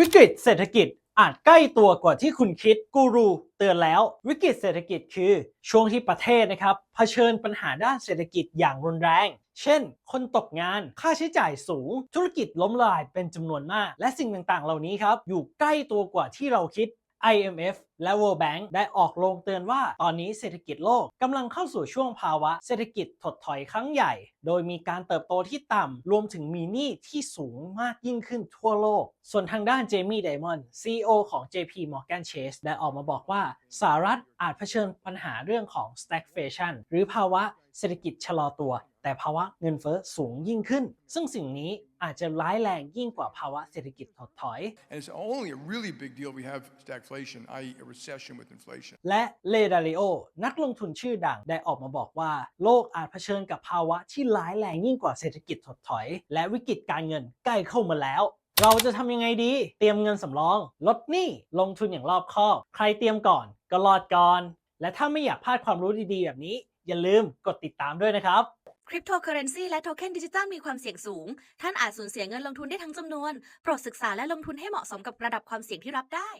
วิกฤตเศรษฐกิจอาจใกล้ตัวกว่าที่คุณคิดกูรูเตือนแล้ววิกฤตเศรษฐกิจคือช่วงที่ประเทศนะครับเผชิญปัญหาด้านเศรษฐกิจอย่างรุนแรง เช่น คนตกงานค่าใช้จ่ายสูง ธุรกิจล้มละลายเป็นจำนวนมาก และสิ่งต่างๆ เหล่านี้ครับอยู่ใกล้ตัวกว่าที่เราคิด IMF และ World Bank ได้ออกโรงเตือนว่าตอนนี้เศรษฐกิจโลกกำลังเข้าสู่ช่วงภาวะเศรษฐกิจถดถอยครั้งใหญ่ โดยมีการเติบโตที่ต่ำ รวมถึงมีหนี้ที่สูงมากยิ่งขึ้นทั่วโลก ส่วนทางด้านเจมี่ไดมอนด์ CEO ของ JP Morgan Chase ได้ออกมาบอกว่าสหรัฐอาจเผชิญปัญหาเรื่องของ stagflation หรือภาวะเศรษฐกิจชะลอตัว แต่ภาวะเงินเฟ้อสูงยิ่งขึ้น ซึ่งสิ่งนี้อาจจะร้ายแรงยิ่งกว่าภาวะเศรษฐกิจถดถอย And it's only a really big deal if we have stagflation, i.e., a recession with inflation. และเลดาริโอนักลงทุนชื่อดังได้ออกมาบอกว่า โลกอาจเผชิญกับภาวะที่ร้ายแรงยิ่งกว่าเศรษฐกิจถดถอย และวิกฤตการเงินใกล้เข้ามาแล้วเราจะทำยังไงดี เตรียมเงินสำรอง ลดหนี้ ลงทุนอย่างรอบคอบ ใครเตรียมก่อน ก็รอดก่อน และถ้าไม่อยากพลาดความรู้ดีๆ แบบนี้ อย่าลืมกดติดตามด้วยนะครับ คริปโตเคอเรนซีและโทเค็นดิจิตอลมีความเสี่ยงสูง ท่านอาจสูญเสียเงินลงทุนได้ทั้งจำนวน โปรดศึกษาและลงทุนให้เหมาะสมกับระดับความเสี่ยงที่รับได้